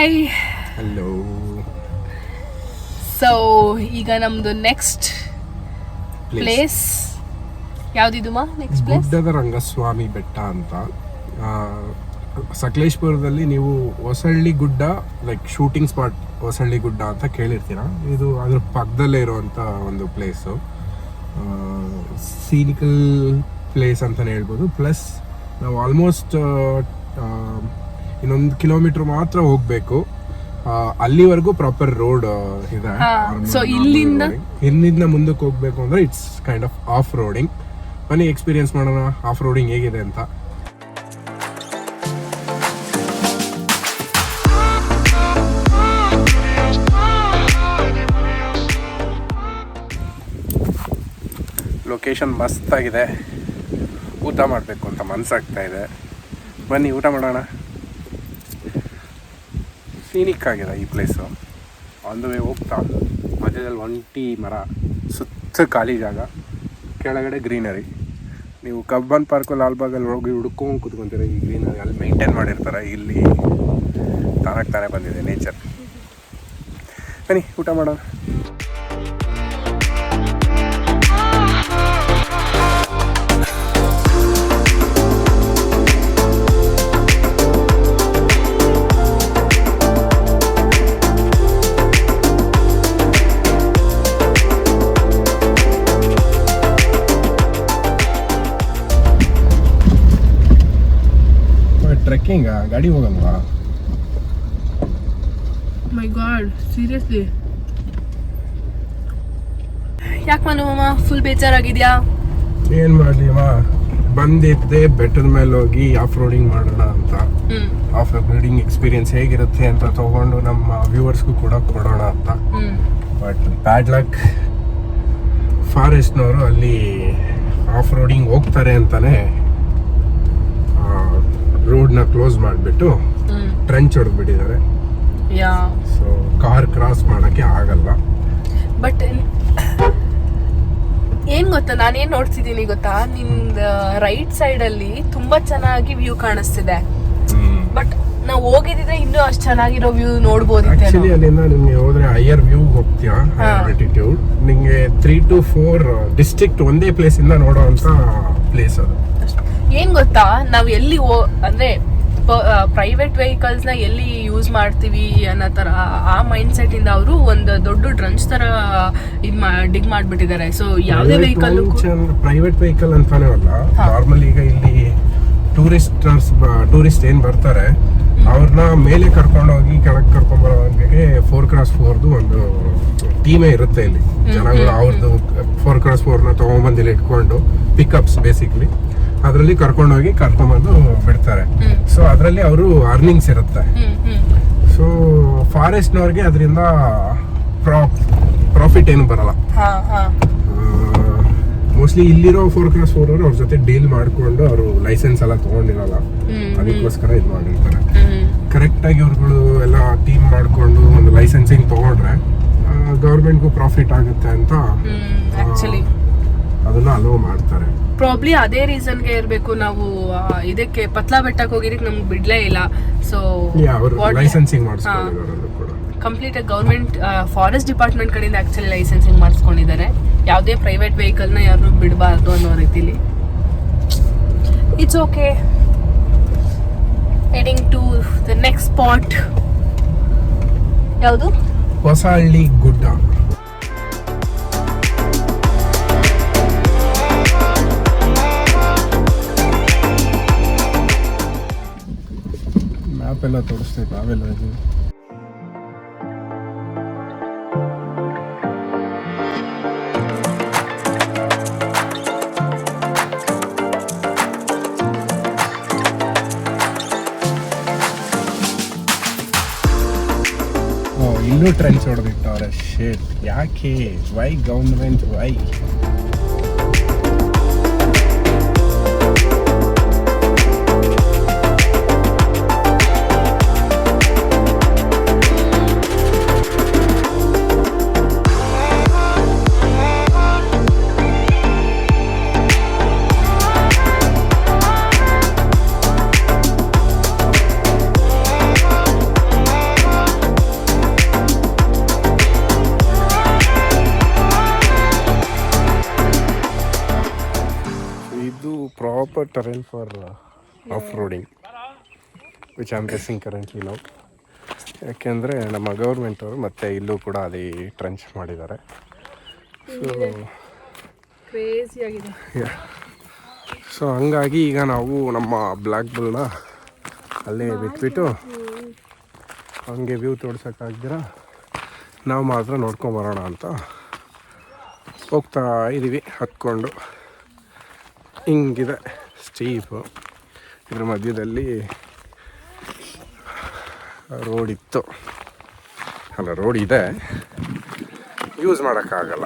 Hi hello so ಈಗ ನಮ್ದು next place ಯಾವ್ದಿದು ಮಾ? ನೆಕ್ಸ್ಟ್ ಪ್ಲೇಸ್ ಗುಡ್ಡದ ರಂಗಸ್ವಾಮಿ ಬೆಟ್ಟ ಅಂತ. ಸಕಲೇಶ್ಪುರದಲ್ಲಿ ನೀವು ಹೊಸಳ್ಳಿ ಗುಡ್ಡ ಲೈಕ್ ಶೂಟಿಂಗ್ ಸ್ಪಾಟ್ ಹೊಸಳ್ಳಿ ಗುಡ್ಡ ಅಂತ ಕೇಳಿರ್ತೀರ? ಇದು ಅದ್ರ ಪಕ್ಕದಲ್ಲೇ ಇರುವಂಥ ಒಂದು ಪ್ಲೇಸು ಸೀನಿಕಲ್ ಪ್ಲೇಸ್ ಅಂತಲೇ ಹೇಳ್ಬೋದು. ಪ್ಲಸ್ ನಾವು ಆಲ್ಮೋಸ್ಟ್ ಇನ್ನೊಂದು ಕಿಲೋಮೀಟರ್ ಮಾತ್ರ ಹೋಗ್ಬೇಕು. ಅಲ್ಲಿವರೆಗೂ ಪ್ರಾಪರ್ ರೋಡ್ ಇದೆ. normal ಇಲ್ಲಿಂದ? ಇಲ್ಲಿಂದ ಮುಂದಕ್ಕೆ ಹೋಗ್ಬೇಕು ಅಂದ್ರೆ it's kind of off roading ಬನ್ನಿ ಎಕ್ಸ್ಪೀರಿಯನ್ಸ್ ಮಾಡೋಣ ಆಫ್ ರೋಡಿಂಗ್ ಹೇಗಿದೆ ಅಂತ. ಲೊಕೇಶನ್ ಮಸ್ತಾಗಿದೆ. ಊಟ ಮಾಡಬೇಕು ಅಂತ ಮನಸ್ಸಾಗ್ತಾ ಇದೆ. ಬನ್ನಿ ಊಟ ಮಾಡೋಣ. ಸೀನಿಕ್ ಆಗಿದೆ ಈ ಪ್ಲೇಸು ಆನ್ ದ ವೇ ಹೋಗ್ತಾ ಮಧ್ಯದಲ್ಲಿ ಒಂಟಿ ಮರ, ಸುತ್ತ ಖಾಲಿ ಜಾಗ, ಕೆಳಗಡೆ ಗ್ರೀನರಿ ನೀವು ಕಬ್ಬನ್ ಪಾರ್ಕು ಲಾಲ್ಬಾಗಲ್ಲಿ ಹೋಗಿ ಹುಡ್ಕೊಂಡು ಕುತ್ಕೊಂತೀರ ಈ ಗ್ರೀನರಿ ಅಲ್ಲಿ ಮೇಂಟೈನ್ ಮಾಡಿರ್ತಾರೆ. ಇಲ್ಲಿ ತಾನಾಗ್ತಾನೆ ಬಂದಿದೆ ನೇಚರ್ ಬನ್ನಿ, ಊಟ ಮಾಡೋಣ. ಟ್ರೆಕ್ಕಿಂಗ ಗಾಡಿ ಹೋಗಲ್ವಾ? ಮೈ ಗಾಡ್ ಸೀರಿಯಸ್ಲಿ ಯಾಕೆ ಮನು ಅಮ್ಮ ಫುಲ್ ಬೇಜಾರಾಗಿದ್ಯಾ? ಏನು ಮಾಡಲಿ ಅಮ್ಮ ಬಂದಿದ್ದೆ ಬೆಟ್ಟದ ಮೇಲೆ ಹೋಗಿ ಆಫ್ ರೋಡಿಂಗ್ ಮಾಡೋಣ ಅಂತ. ಆಫ್ ರೋಡಿಂಗ್ ಎಕ್ಸ್ಪೀರಿಯನ್ಸ್ ಹೇಗಿರುತ್ತೆ ಅಂತ ತಗೊಂಡು ನಮ್ಮ ವ್ಯೂವರ್ಸ್ಗೂ ಕೂಡ ಕೊಡೋಣ ಅಂತ. ಬಟ್ ಬ್ಯಾಡ್ ಲಕ್ ಫಾರೆಸ್ಟ್ನವರು ಅಲ್ಲಿ ಆಫ್ ರೋಡಿಂಗ್ ಹೋಗ್ತಾರೆ ಅಂತಾನೆ ರೋಡ್ನ ಕ್ಲೋಸ್ ಮಾಡಿಬಿಟ್ಟು ಟ್ರೆಂಚ್ ಹೊಡೆದ್ಬಿಟ್ಟಿದ್ದಾರೆ. ಯಾ. ಸೊ ಕಾರ್ ಕ್ರಾಸ್ ಮಾಡೋಕ್ಕೆ ಆಗಲ್ಲ. ಬಟ್ ಏನ್ ಗೊತ್ತಾ? ನಾನೇನ್ ನೋಡ್ತಿದ್ದೀನಿ ಗೊತ್ತಾ? ನಿಂದ ರೈಟ್ ಸೈಡ್ ಅಲ್ಲಿ ತುಂಬಾ ಚೆನ್ನಾಗಿ ವ್ಯೂ ಕಾಣಿಸ್ತಿದೆ. ಬಟ್ ನಾವು ಹೋಗಿದ್ರೆ ಇನ್ನೂ ಅಷ್ಟು ಚೆನ್ನಾಗಿರೋ ವ್ಯೂ ನೋಡ್ಬೋದು ಆಕ್ಚುಲಿ ಅಲ್ಲಿಂದ ನಿಮ್ಗೆ ಹೋದ್ರೆ ಹೈಯರ್ ವ್ಯೂ ಹೋಗ್ತೀಯಾ. ಆಲ್ಟಿಟ್ಯೂಡ್ ನಿಮಗೆ ತ್ರೀ ಟು ಫೋರ್ ಡಿಸ್ಟ್ರಿಕ್ಟ್ ಒಂದೇ ಪ್ಲೇಸ್ ಇಂದ ನೋಡೋವಂಥ ಪ್ಲೇಸ್ ಅದು. ಏನ್ ಗೊತ್ತಾ? ನಾವ್ ಎಲ್ಲಿ ಅಂದ್ರೆ ಪ್ರೈವೇಟ್ ವೆಹಿಕಲ್ಸ್ನ ಎಲ್ಲಿ ಯೂಸ್ ಮಾಡ್ತೀವಿ ಅನ್ನೋ ತರ ಆ ಮೈಂಡ್ ಸೆಟ್ ಇಂದ ಅವರು ಒಂದು ದೊಡ್ಡ ಡ್ರಂಚ್ ತರ ಇದ್ ಡಿಗ್ ಮಾಡ್ಬಿಟ್ಟಿದ್ದಾರೆ. ಸೊ ಯಾವ್ದೇ ವೆಹಿಕಲ್ ಪ್ರೈವೇಟ್ ವೆಹಿಕಲ್ ಅಂತಾನೆ ಅಲ್ಲ. ನಾರ್ಮಲ್ ಈಗ ಇಲ್ಲಿ ಟೂರಿಸ್ಟ್ ಟೂರಿಸ್ಟ್ ಏನ್ ಬರ್ತಾರೆ ಅವ್ರನ್ನ ಮೇಲೆ ಕರ್ಕೊಂಡು ಹೋಗಿ ಕೆಳಗೆ ಕರ್ಕೊಂಡ್ ಬರೋಂಗೆ ಫೋರ್ ಕ್ರಾಸ್ ಫೋರ್ದು ಒಂದು ಟೀಮೇ ಇರುತ್ತೆ ಇಲ್ಲಿ. ಜನಗಳು ಅವ್ರದ್ದು ಫೋರ್ ಕ್ರಾಸ್ ಫೋರ್ನ ನ ಇಲ್ಲಿ ಇಟ್ಕೊಂಡು ಪಿಕಪ್ಸ್ ಬೇಸಿಕ್ಲಿ ಅದರಲ್ಲಿ ಕರ್ಕೊಂಡೋಗಿ ಕರ್ಕೊಂಬಂದು ಬಿಡ್ತಾರೆ. ಸೊ ಅದರಲ್ಲಿ ಅವರು ಅರ್ನಿಂಗ್ಸ್ ಇರುತ್ತೆ. ಸೊ ಫಾರೆಸ್ಟ್ನವ್ರಿಗೆ ಅದರಿಂದ ಪ್ರಾಫಿಟ್ ಏನು ಬರಲ್ಲ. ಮೋಸ್ಟ್ಲಿ ಇಲ್ಲಿರೋ ಫೋರ್ ಕ್ರಾಸ್ ಫೋರ್ ಅವ್ರ ಜೊತೆ ಡೀಲ್ ಮಾಡಿಕೊಂಡು ಅವರು ಲೈಸೆನ್ಸ್ ಎಲ್ಲ ತಗೊಂಡಿರಲ್ಲ. ಅದಕ್ಕೋಸ್ಕರ ಇದು ಮಾಡಿರ್ತಾರೆ. ಕರೆಕ್ಟ್ ಕರೆಕ್ಟಾಗಿ ಇವ್ರುಗಳು ಎಲ್ಲ ಟೀಮ್ ಮಾಡಿಕೊಂಡು ಒಂದು ಲೈಸೆನ್ಸಿಂಗ್ ತೊಗೊಂಡ್ರೆ ಗೌರ್ಮೆಂಟ್ಗೂ ಪ್ರಾಫಿಟ್ ಆಗುತ್ತೆ ಅಂತ ಅದನ್ನ ಅಲೋ ಮಾಡ್ತಾರೆ. ಪ್ರಾಬ್ಲಿ ಅದೇ ರೀಸನ್ಗೆ ಇರಬೇಕು ನಾವು ಇದಕ್ಕೆ ಪತ್ಲಾ ಬೆಟ್ಟಕ್ಕೆ ಹೋಗಿದ್ದಕ್ಕೆ ನಮ್ಗೆ ಬಿಡ್ಲೇ ಇಲ್ಲ. So licensing complete government forest department ಕಡೆಯಿಂದ ಆಕ್ಚುಲಿ ಲೈಸೆನ್ಸಿಂಗ್ ಮಾಡಿಸ್ಕೊಂಡಿದ್ದಾರೆ. ಯಾವುದೇ ಪ್ರೈವೇಟ್ ವೆಹಿಕಲ್ನ ಯಾರು ಬಿಡಬಾರ್ದು ಅನ್ನೋ ರೀತಿಲಿ. It's okay heading to the next spot ಯಾವುದು? ಹೊಸಹಳ್ಳಿ ಗುಡ್ಡ. ಎಲ್ಲ ತೋರಿಸ್ತೈತೆ ನಾವೆಲ್ಲ ಇದೀವಿ ಇನ್ನೂ ಟ್ರೆಂಡ್ಸ್ ಹೊಡೆದಿಟ್ಟವ್ರೆ. ಶೇಟ್ ಯಾಕೆ? Why government why terrain for off roading which am guessing currently ನಾವು ಯಾಕೆಂದರೆ ನಮ್ಮ ಗೌರ್ಮೆಂಟ್ ಅವರು ಮತ್ತೆ ಇಲ್ಲೂ ಕೂಡ ಅದೇ ಟ್ರಂಚ್ ಮಾಡಿದ್ದಾರೆ. ಸೊ ಸೊ ಹಂಗಾಗಿ ಈಗ ನಾವು ನಮ್ಮ ಬ್ಲ್ಯಾಕ್ ಬುಲ್ನ ಅಲ್ಲೇ ಬಿಟ್ಬಿಟ್ಟು ಹಂಗೆ ವ್ಯೂ ತೋರ್ಸೋಕ್ಕಾಗ್ದಿರ ನಾವು ಮಾತ್ರ ನೋಡ್ಕೊಂಬರೋಣ ಅಂತ ಹೋಗ್ತಾ ಇದ್ದೀವಿ ಹತ್ಕೊಂಡು. ಹಿಂಗಿದೆ. ಸ್ಟೀಪು ಇದ್ರ ಮಧ್ಯದಲ್ಲಿ ರೋಡ್ ಇತ್ತು. ಅಲ್ಲ ರೋಡ್ ಇದೆ. ಯೂಸ್ ಮಾಡೋಕ್ಕಾಗಲ್ಲ.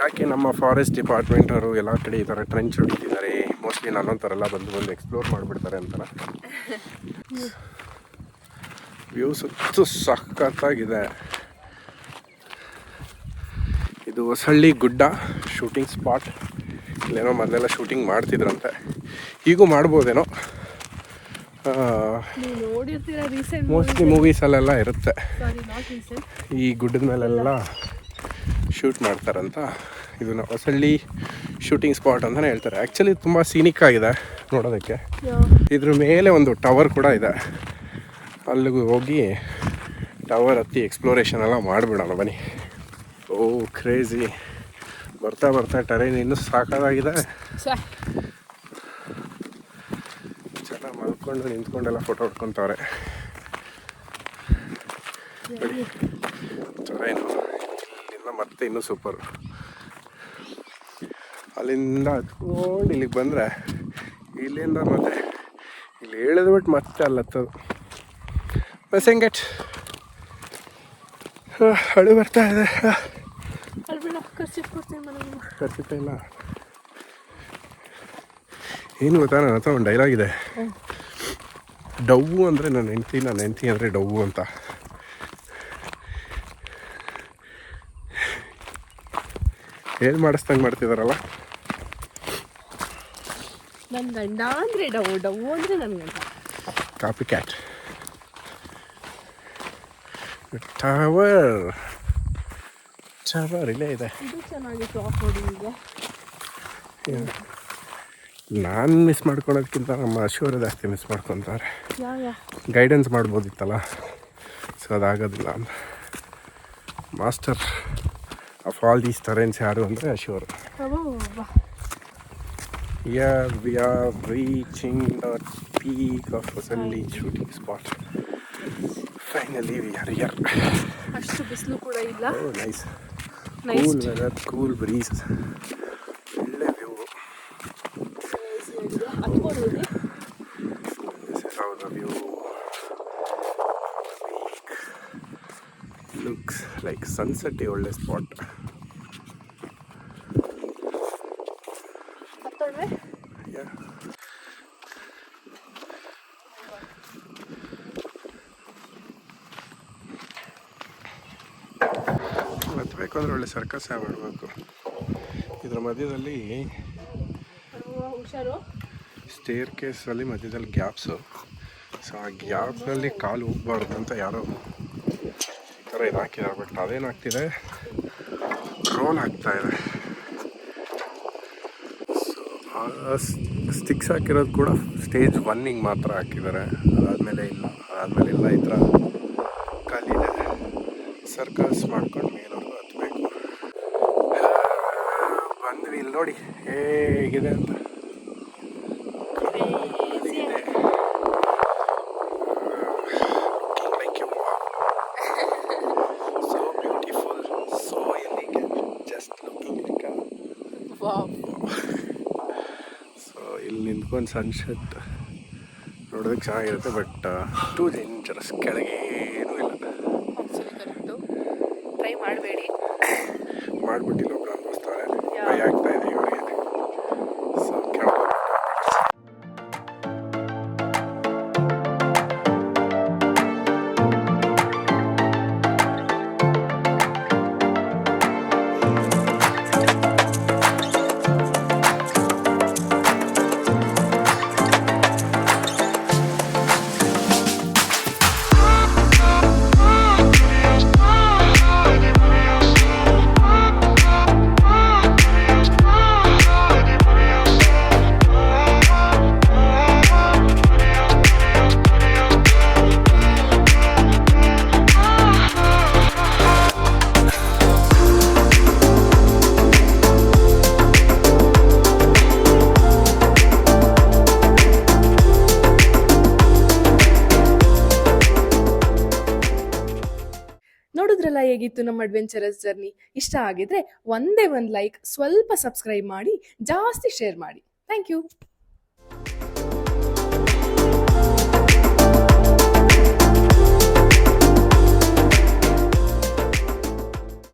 ಯಾಕೆ ನಮ್ಮ ಫಾರೆಸ್ಟ್ ಡಿಪಾರ್ಟ್ಮೆಂಟ್ ಅವರು ಎಲ್ಲ ಕಡೆ ಈ ಥರ ಟ್ರೆಂಚ್ ಹೊಡಿತಿದ್ದಾರೆ? ಮೋಸ್ಟ್ಲಿ ನನ್ನೊಂಥರ ಎಲ್ಲ ಬಂದು ಬಂದು ಎಕ್ಸ್ಪ್ಲೋರ್ ಮಾಡಿಬಿಡ್ತಾರೆ ಅಂತಾರೆ ವ್ಯೂ ಸುತ್ತು ಸಖತ್ತಾಗಿದೆ. ಇದು ಹೊಸಳ್ಳಿ ಗುಡ್ಡ ಶೂಟಿಂಗ್ ಸ್ಪಾಟ್ ಇಲ್ಲೇನೋ ಮೊದಲೆಲ್ಲ ಶೂಟಿಂಗ್ ಮಾಡ್ತಿದ್ರಂತೆ. ಈಗೂ ಮಾಡ್ಬೋದೇನೋ? ಮೋಸ್ಟ್ಲಿ ಮೂವೀಸಲ್ಲೆಲ್ಲ ಇರುತ್ತೆ. ಈ ಗುಡ್ಡದ ಮೇಲೆಲ್ಲ ಶೂಟ್ ಮಾಡ್ತಾರಂತ. ಇದನ್ನ ಹೊಸಳ್ಳಿ ಶೂಟಿಂಗ್ ಸ್ಪಾಟ್ ಅಂತಲೇ ಹೇಳ್ತಾರೆ. ಆ್ಯಕ್ಚುಲಿ ತುಂಬ ಸೀನಿಕ್ ಆಗಿದೆ ನೋಡೋದಕ್ಕೆ. ಇದ್ರ ಮೇಲೆ ಒಂದು ಟವರ್ ಕೂಡ ಇದೆ. ಅಲ್ಲಿಗೂ ಹೋಗಿ ಟವರ್ ಹತ್ತಿ ಎಕ್ಸ್ಪ್ಲೋರೇಷನ್ ಎಲ್ಲ ಮಾಡಿಬಿಡೋಣ ಬನ್ನಿ. ಓ ಕ್ರೇಜಿ ಬರ್ತಾ ಬರ್ತಾ ಟರೇನ್ ಇನ್ನೂ ಸಾಕಾಗಿದೆ ಚೆನ್ನಾಗಿ ಮಲ್ಕೊಂಡು ನಿಂತ್ಕೊಂಡೆಲ್ಲ ಫೋಟೋ ಹೊಡ್ಕೊತವ್ರೆ. ಟರೇನು ಇಲ್ಲಿಂದ ಮತ್ತೆ ಇನ್ನೂ ಸೂಪರ್ ಅಲ್ಲಿಂದ ಹತ್ಕೊಂಡು ಇಲ್ಲಿಗೆ ಬಂದರೆ ಇಲ್ಲಿಂದ ಮತ್ತೆ ಇಲ್ಲಿ ಇಳಿದ್ಬಿಟ್ಟು ಮತ್ತೆ ಅಲ್ಲ ಹತ್ತದು ಹೆಂಗೆ ಹಳು ಬರ್ತಾ ಇದೆ. ಖರ್ಚಿತ ಇಲ್ಲ. ಏನು ಗೊತ್ತಾ ನನ್ನ ಹತ್ರ ಒಂದು ಡೈಲಾಗ್ ಇದೆ. ಡವ್ವು ಅಂದರೆ ನನ್ನ ಹೆಂಡ್ತಿ ನನ್ನ ಹೆಂಡ್ತಿ ಅಂದರೆ ಡವ್ವು ಅಂತ. ಏನು ಮಾಡಿಸ್ದಂಗೆ ಮಾಡ್ತಿದಾರಲ್ಲ? ನನ್ನ ಗಂಡ ಅಂದರೆ ಡವ್ ಡವ್ ಅಂದರೆ ನನ್ನ ಗಂಡ. Copy cat. ಟವರ್ ಇಲ್ಲೇ ಇದೆ ಇದು ಚೆನ್ನಾಗಿತ್ತು ಆಫ್ ರೋಡಿಂಗಿಗೆ ನಾನು ಮಿಸ್ ಮಾಡ್ಕೊಳೋದಕ್ಕಿಂತ ನಮ್ಮ ಅಶೋರ ಜಾಸ್ತಿ ಮಿಸ್ ಮಾಡ್ಕೊತಾರೆ ಗೈಡೆನ್ಸ್ ಮಾಡ್ಬೋದಿತ್ತಲ್ಲ? ಸೊ ಅದಾಗೋದಿಲ್ಲ ಅಂತ. Master of all these terrains ಯಾರು ಅಂದರೆ ಅಶೋರ್ yeah we are reaching the peak of ಹೊಸಲ್ಲಿ shooting spot finally we are ಯರ್ ಅಷ್ಟು ಬಿಸಿಲು ಕೂಡ ಇಲ್ಲ. Nice nice weather cool breeze ಒಳ್ಳೆ ವ್ಯೂ ಹತ್ಕೊಂಡು looks like sunset ಒಳ್ಳೆ ಸ್ಪಾಟ್ ಹತ್ತೋಳ್ವೆ ಹತ್ಬೇಕು ಅಂದ್ರೆ ಒಳ್ಳೆ ಸರ್ಕಸ್ ಮಾಡಬೇಕು ಇದರ ಮಧ್ಯದಲ್ಲಿ ಸ್ಟೇರ್ ಕೇಸಲ್ಲಿ ಮಧ್ಯದಲ್ಲಿ ಗ್ಯಾಪ್ಸು ಸೊ ಆ ಗ್ಯಾಪ್ನಲ್ಲಿ ಕಾಲು ಹೋಗ್ಬಾರ್ದು ಅಂತ ಯಾರೋ ಈ ಥರ ಇದು ಬಟ್ ಅದೇನಾಗ್ತಿದೆ ರೋಲ್ ಆಗ್ತಾ ಇದೆ. ಸ್ಟಿಕ್ಸ್ ಹಾಕಿರೋದು ಕೂಡ ಸ್ಟೇಜ್ ಒನ್ನಿಗೆ ಮಾತ್ರ ಹಾಕಿದ್ದಾರೆ. ಅದಾದಮೇಲೆ ಇಲ್ಲ ಅದಾದಮೇಲೆ ಇಲ್ಲ ಈ ಥರ ಖಾಲಿ ಇದೆ ಸರ್ಕಸ್ ಮಾಡ್ಕೊಂಡು ಬಂದ್ವಿ ಇಲ್ಲಿ ನೋಡಿ. ಹೇಗಿದೆ ಅಂತ. ಸೊ ಇಲ್ಲಿ ನಿಂತ್ಕೊಂಡು ಸನ್ಸೆಟ್ ನೋಡೋದಕ್ಕೆ ಚೆನ್ನಾಗಿರುತ್ತೆ ಬಟ್ ಟೂ ಡೇಂಜರಸ್ ಕೆಳಗೆ ಏನೂ ಇಲ್ಲ. ಟ್ರೈ ಮಾಡಬೇಡಿ. ಮಾಡ್ಬಿಟ್ಟಿಲ್ಲ. ನೋಡಿದ್ರಲ್ಲ ಹೇಗಿತ್ತು ನಮ್ಮ ಅಡ್ವೆಂಚರಸ್ ಜರ್ನಿ ಇಷ್ಟ ಆಗಿದ್ರೆ ಒಂದೇ ಒಂದು ಲೈಕ್ ಸ್ವಲ್ಪ ಸಬ್ಸ್ಕ್ರೈಬ್ ಮಾಡಿ, ಜಾಸ್ತಿ ಶೇರ್ ಮಾಡಿ. Thank you